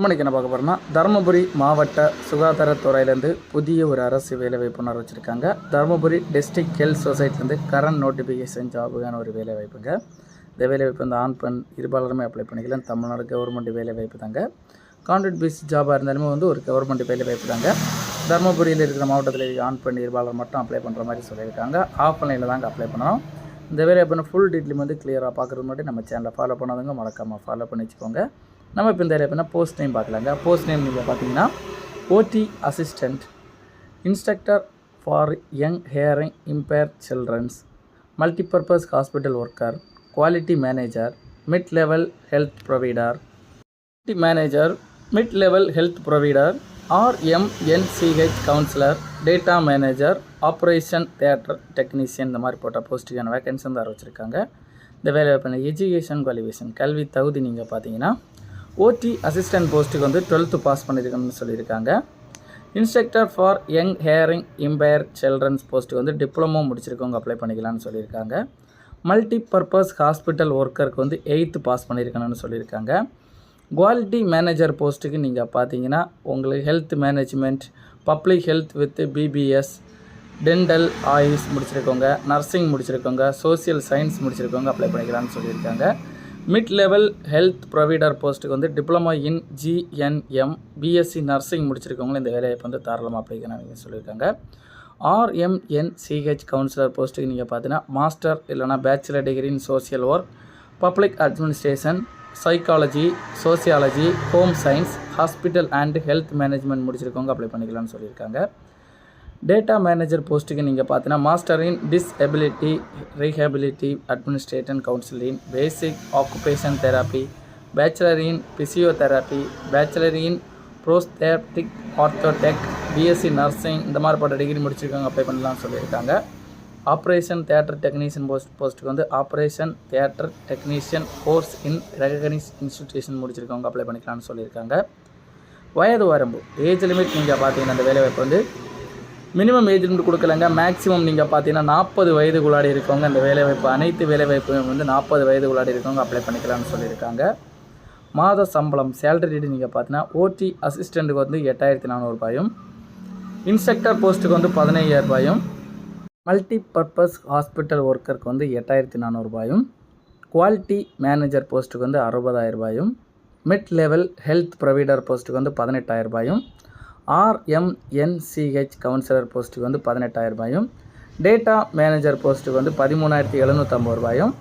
இன்னைக்கு என்ன பார்க்க போகிறோம்னா தருமபுரி மாவட்ட சுகாதாரத்துறையிலேருந்து புதிய ஒரு அரசு வேலைவாய்ப்பு வச்சுருக்காங்க. தருமபுரி டிஸ்ட்ரிக்ட் ஹெல்த் சொசைட்டிலேருந்து கரண்ட் நோட்டிஃபிகேஷன் ஜாபுக்கான ஒரு வேலைவாய்ப்புங்க. இந்த வேலைவாய்ப்பு வந்து ஆண் பெண் இருபாலருமே அப்ளை பண்ணிக்கலாம். தமிழ்நாடு கவர்மெண்ட் வேலைவாய்ப்பு தாங்க. கான்ட்ராக்ட் பேஸ் ஜாபாக இருந்தாலுமே வந்து ஒரு கவர்மெண்ட் வேலைவாய்ப்பு தாங்க. தருமபுரியில் இருக்கிற மாவட்டத்தில் இருக்கிற ஆண் பெண் இருபாலர் மட்டும் அப்ளை பண்ணுற மாதிரி சொல்லியிருக்காங்க. ஆஃப்லைனில் தாங்க அப்ளை பண்ணணும். இந்த வேலைவாய்ப்பு ஃபுல் டீட்டெயில் வந்து கிளியராக பார்க்குறது முன்னாடி நம்ம சேனலை ஃபாலோ பண்ணாதவங்க மறக்காமல் ஃபாலோ பண்ணி வச்சுக்கோங்க. நம்ம இப்போ இந்த எப்படின்னா போஸ்ட் நேம் பார்க்கலாங்க. போஸ்ட் நேம் நீங்கள் பார்த்தீங்கன்னா OT assistant instructor for young hearing impair childrens multipurpose hospital worker quality manager mid level health provider quality manager mid level health provider RMNCH counsellor data manager operation theatre technician இந்த மாதிரி போட்ட போஸ்ட்டுக்கான vacancy வந்து வச்சுருக்காங்க. இந்த வேலை வாய்ப்பு education qualification கல்வி தகுதி நீங்கள் பார்த்தீங்கன்னா ஓடி அசிஸ்டன்ட் போஸ்ட்டுக்கு வந்து டுவெல்த்து பாஸ் பண்ணியிருக்கணும்னு சொல்லியிருக்காங்க. Instructor for young hearing impair childrens போஸ்ட்டுக்கு வந்து டிப்ளமோ முடிச்சிருக்கவங்க அப்ளை பண்ணிக்கலாம்னு சொல்லியிருக்காங்க. மல்டி பர்பஸ் ஹாஸ்பிட்டல் ஒர்க்கருக்கு வந்து எயித்து பாஸ் பண்ணியிருக்கணும்னு சொல்லியிருக்காங்க. குவாலிட்டி மேனேஜர் போஸ்ட்டுக்கு நீங்கள் பார்த்தீங்கன்னா உங்களுக்கு health management public health with BBS dental AYUSH முடிச்சிருக்கவங்க nursing முடிச்சிருக்கவங்க சோஷியல் சயின்ஸ் முடிச்சிருக்கவங்க அப்ளை பண்ணிக்கலாம்னு சொல்லியிருக்காங்க. மிட் லெவல் ஹெல்த் ப்ரொவைடர் போஸ்ட்டுக்கு வந்து diploma in GNM BSc nursing முடிச்சிருக்கவங்களும் இந்த வேலையை வந்து தாராளமாக அப்ளை சொல்லியிருக்காங்க. ஆர்எம்என்சிஹெச் கவுன்சிலர் போஸ்ட்டுக்கு நீங்கள் பார்த்தீங்கன்னா மாஸ்டர் இல்லைனா bachelor degree in social work public administration psychology sociology home science hospital and health management முடிச்சிருக்கவங்க apply பண்ணிக்கலாம்னு சொல்லியிருக்காங்க. டேட்டா மேனேஜர் போஸ்ட்டுக்கு நீங்கள் பார்த்தீங்கன்னா master in disability rehabilitation administration counselling basic occupation therapy bachelor in physiotherapy bachelor in prosthetic orthotic BSc nursing இந்த மாதிரிப்பட்ட degree முடிச்சிருக்கவங்க apply பண்ணலாம்னு சொல்லியிருக்காங்க. Operation theatre technician post போஸ்ட்டுக்கு வந்து operation theatre technician course in recognise institution முடிச்சிருக்கவங்க apply பண்ணிக்கலாம்னு சொல்லியிருக்காங்க. வயது வரம்பு ஏஜ் லிமிட் நீங்கள் பார்த்தீங்கன்னா அந்த வேலைவாய்ப்பு வந்து மினிமம் ஏஜ் லிமிட் கொடுக்கலங்க. மேக்ஸிமம் நீங்கள் பார்த்தீங்கன்னா நாற்பது வயதுக்குள்ளாடி இருக்கவங்க இந்த வேலைவாய்ப்பு அனைத்து வேலைவாய்ப்பும் வந்து நாற்பது வயதுக்குள்ளாடி இருக்கவங்க அப்ளை பண்ணிக்கலாம்னு சொல்லியிருக்காங்க. மாத சம்பளம் சேலரி ரேட்டு நீங்கள் பார்த்தீங்கன்னா ஓடி அசிஸ்டண்ட்டுக்கு வந்து எட்டாயிரத்தி நானூறுபாயும் இன்ஸ்ட்ரக்டர் போஸ்ட்டுக்கு வந்து பதினையாயிரரூபாயும் மல்டி பர்பஸ் ஹாஸ்பிட்டல் ஒர்க்கருக்கு வந்து எட்டாயிரத்தி நானூறுபாயும் குவாலிட்டி மேனேஜர் போஸ்ட்டுக்கு வந்து அறுபதாயிரரூபாயும் மிட் லெவல் ஹெல்த் ப்ரொவைடர் போஸ்ட்டுக்கு வந்து பதினெட்டாயிரரூபாயும் ஆர்எம்என்சிஹெச் கவுன்சிலர் போஸ்ட்டுக்கு வந்து பதினெட்டாயிரம் ரூபாயும் டேட்டா மேனேஜர் போஸ்ட்டுக்கு வந்து பதிமூணாயிரத்தி எழுநூற்றம்பது ரூபாயும்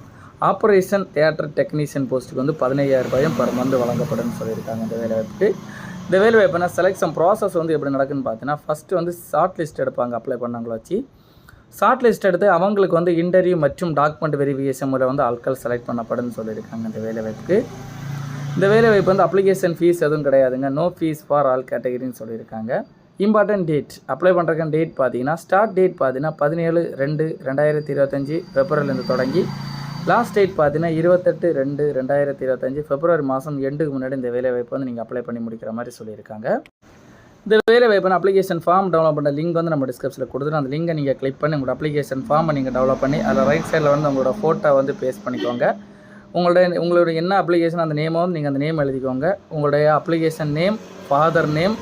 ஆப்ரேஷன் தேட்டர் டெக்னீஷியன் போஸ்ட்டுக்கு வந்து பதினையாயிரம் ரூபாயும் பர் மந்த் வழங்கப்படும் சொல்லியிருக்காங்க இந்த வேலைவாய்ப்புக்கு இந்த வேலைவாய்ப்புனா செலெக்ஷன் ப்ராசஸ் வந்து எப்படி நடக்குன்னு பார்த்தீங்கன்னா ஃபஸ்ட்டு வந்து ஷார்ட் லிஸ்ட் எடுப்பாங்க அப்ளை பண்ணவங்கள வச்சு. ஷார்ட் லிஸ்ட் எடுத்து அவங்களுக்கு வந்து இன்டர்வியூ மற்றும் டாக்குமெண்ட் வெரிஃபிகேஷன் முறை வந்து ஆட்கள் செலக்ட் பண்ணப்படும்னு சொல்லியிருக்காங்க இந்த வேலைவாய்ப்புக்கு இந்த வேலைவாய்ப்பு வந்து அப்ளிகேஷன் ஃபீஸ் எதுவும் கிடையாதுங்க. நோ ஃபீஸ் ஃபார் ஆல் கேட்டகரின்னு சொல்லியிருக்காங்க. இம்பார்ட்டன்ட் டேட் அப்ளை பண்ணுறதுக்கான டேட் பார்த்தீங்கன்னா ஸ்டார்ட் டேட் பார்த்தீங்கன்னா பதினேழு ரெண்டு ரெண்டாயிரத்தி இருபத்தஞ்சி பிப்ரவரிலேருந்து தொடங்கி லாஸ்ட் டேட் பார்த்தீங்கன்னா இருபத்தெட்டு ரெண்டு ரெண்டாயிரத்தி இருபத்தஞ்சி பிப்ரவரி மாதம் எண்டுக்கு முன்னாடி இந்த வேலைவாய்ப்பு வந்து நீங்கள் அப்ளை பண்ணி முடிக்கிற மாதிரி சொல்லியிருக்காங்க. இந்த வேலை வாய்ப்பான அப்ளிகேஷன் ஃபார்ம் டவுன்லோட் பண்ண லிங்க் வந்து நம்ம டிஸ்கிரிப்ஷனில் கொடுத்துருவோம். அந்த லிங்கை நீங்கள் கிளிக் பண்ணி உங்களோட அப்ளிகேஷன் ஃபார்மை நீங்கள் டெவலப் பண்ணி அதில் ரைட் சைடில் வந்து உங்களோட ஃபோட்டோ வந்து பேஸ்ட் பண்ணிக்கோங்க. உங்களுடைய உங்களுடைய என்ன அப்ளிகேஷன் அந்த நேமோ வந்து நீங்கள் அந்த நேம் எழுதிக்கோங்க. உங்களுடைய அப்ளிகேஷன் நேம் ஃபாதர் நேம்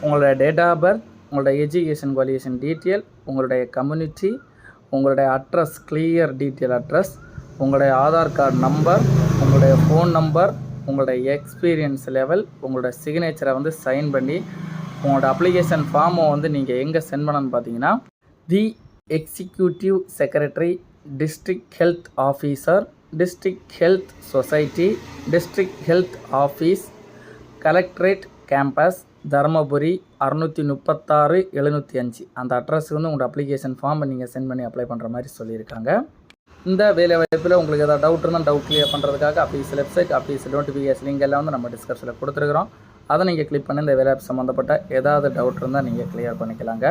உங்களுடைய டேட் ஆஃப் பர்த் உங்களுடைய எஜுகேஷன் குவாலிஃபிகேஷன் டீட்டெயில் உங்களுடைய கம்யூனிட்டி உங்களுடைய அட்ரஸ் கிளியர் டீட்டெயில் அட்ரஸ் உங்களுடைய ஆதார் கார்டு நம்பர் உங்களுடைய ஃபோன் நம்பர் உங்களுடைய எக்ஸ்பீரியன்ஸ் லெவல் உங்களுடைய சிக்னேச்சரை வந்து சைன் பண்ணி உங்களோட அப்ளிகேஷன் ஃபார்மை வந்து நீங்கள் எங்கே சென்ட் பண்ணணும்னு பார்த்தீங்கன்னா the executive secretary district health officer district health society district health office collectorate campus Dharmapuri அறநூற்றி முப்பத்தாறு எழுநூற்றி அஞ்சு. அந்த அட்ரஸுக்கு வந்து உங்களோட அப்ளிகேஷன் ஃபார்மை நீங்கள் சென்ட் பண்ணி அப்ளை பண்ணுற மாதிரி சொல்லியிருக்காங்க. இந்த வேலை வாய்ப்பில் உங்களுக்கு ஏதாவது டவுட் இருந்தால் டவுட் கிளியர் பண்ணுறதுக்காக office website office notification link எல்லாம் வந்து நம்ம டிஸ்கிரிப்ஷனில் கொடுத்துருக்குறோம். அதை நீங்கள் கிளிக் பண்ணி இந்த வேலை சம்மந்தப்பட்ட ஏதாவது டவுட் இருந்தால் நீங்கள் கிளியர் பண்ணிக்கலாங்க.